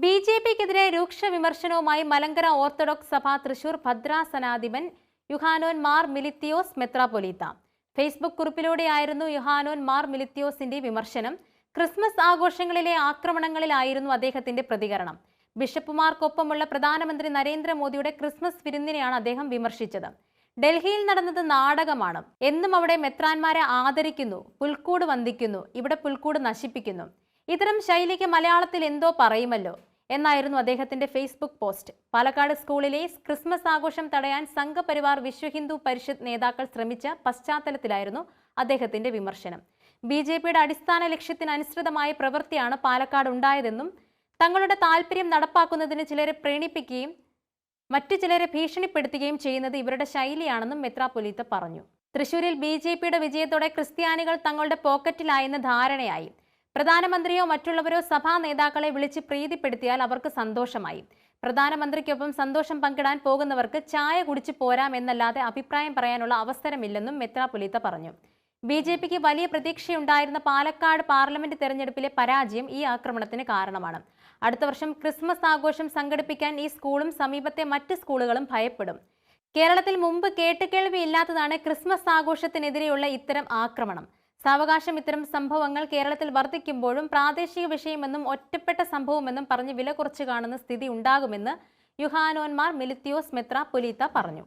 B J പിക്കെതിരെ രൂക്ഷ വിമർശനവുമായി മലങ്കര ഓർത്തഡോക്സ് സഭ തൃശൂർ ഭദ്രാസനാധിപൻ യുഹാനോൻ മാർ മിലിത്തിയോസ് മെത്രാപൊലീത്ത ഫേസ്ബുക്ക് കുറിപ്പിലൂടെയായിരുന്നു യുഹാനോൻ മാർ മിലിത്തിയോസിന്റെ വിമർശനം. ക്രിസ്മസ് ആഘോഷങ്ങളിലെ ആക്രമണങ്ങളിലായിരുന്നു അദ്ദേഹത്തിന്റെ പ്രതികരണം. ബിഷപ്പുമാർക്കൊപ്പമുള്ള പ്രധാനമന്ത്രി നരേന്ദ്രമോദിയുടെ ക്രിസ്മസ് വിരുന്നിനെയാണ് അദ്ദേഹം വിമർശിച്ചത്. ഡൽഹിയിൽ നടന്നത് നാടകമാണ്. എന്നും അവിടെ മെത്രാന്മാരെ ആദരിക്കുന്നു പുൽക്കൂട് വന്ദിക്കുന്നു ഇവിടെ പുൽക്കൂട് നശിപ്പിക്കുന്നു. ഇത്തരം ശൈലിക്ക് മലയാളത്തിൽ എന്തോ പറയുമല്ലോ എന്നായിരുന്നു അദ്ദേഹത്തിന്റെ ഫേസ്ബുക്ക് പോസ്റ്റ്. പാലക്കാട് സ്കൂളിലെ ക്രിസ്മസ് ആഘോഷം തടയാൻ സംഘപരിവാർ വിശ്വ ഹിന്ദു പരിഷത്ത് നേതാക്കൾ ശ്രമിച്ച പശ്ചാത്തലത്തിലായിരുന്നു അദ്ദേഹത്തിന്റെ വിമർശനം. ബി ജെ പിയുടെ അടിസ്ഥാന ലക്ഷ്യത്തിനനുസൃതമായ പ്രവൃത്തിയാണ് പാലക്കാട് ഉണ്ടായതെന്നും തങ്ങളുടെ താല്പര്യം നടപ്പാക്കുന്നതിന് ചിലരെ പ്രേണിപ്പിക്കുകയും മറ്റു ചിലരെ ഭീഷണിപ്പെടുത്തുകയും ചെയ്യുന്നത് ഇവരുടെ ശൈലിയാണെന്നും മെത്രാപൊലീത്ത പറഞ്ഞു. തൃശൂരിൽ ബി ജെ പിയുടെ വിജയത്തോടെ ക്രിസ്ത്യാനികൾ തങ്ങളുടെ പോക്കറ്റിലായെന്ന് ധാരണയായി. പ്രധാനമന്ത്രിയോ മറ്റുള്ളവരോ സഭാ നേതാക്കളെ വിളിച്ച് പ്രീതിപ്പെടുത്തിയാൽ അവർക്ക് സന്തോഷമായി. പ്രധാനമന്ത്രിക്കൊപ്പം സന്തോഷം പങ്കിടാൻ പോകുന്നവർക്ക് ചായ കുടിച്ച് പോരാമെന്നല്ലാതെ അഭിപ്രായം പറയാനുള്ള അവസരമില്ലെന്നും മെത്രാപൊലീത്ത പറഞ്ഞു. ബി ജെ പിക്ക് വലിയ പ്രതീക്ഷയുണ്ടായിരുന്ന പാലക്കാട് പാർലമെന്റ് തെരഞ്ഞെടുപ്പിലെ പരാജയം ഈ ആക്രമണത്തിന് കാരണമാണ്. അടുത്ത വർഷം ക്രിസ്മസ് ആഘോഷം സംഘടിപ്പിക്കാൻ ഈ സ്കൂളും സമീപത്തെ മറ്റ് സ്കൂളുകളും ഭയപ്പെടും. കേരളത്തിൽ മുമ്പ് കേട്ടുകേൾവി ഇല്ലാത്തതാണ് ക്രിസ്മസ് ആഘോഷത്തിനെതിരെയുള്ള ഇത്തരം ആക്രമണം. സാവകാശം ഇത്തരം സംഭവങ്ങൾ കേരളത്തിൽ വർദ്ധിക്കുമ്പോഴും പ്രാദേശിക വിഷയമെന്നും ഒറ്റപ്പെട്ട സംഭവമെന്നും പറഞ്ഞ് വില കുറച്ച് കാണുന്ന സ്ഥിതി ഉണ്ടാകുമെന്ന് യുഹാനോന്മാർ മിലിത്തിയോസ് മെത്ര പുലീത്ത പറഞ്ഞു.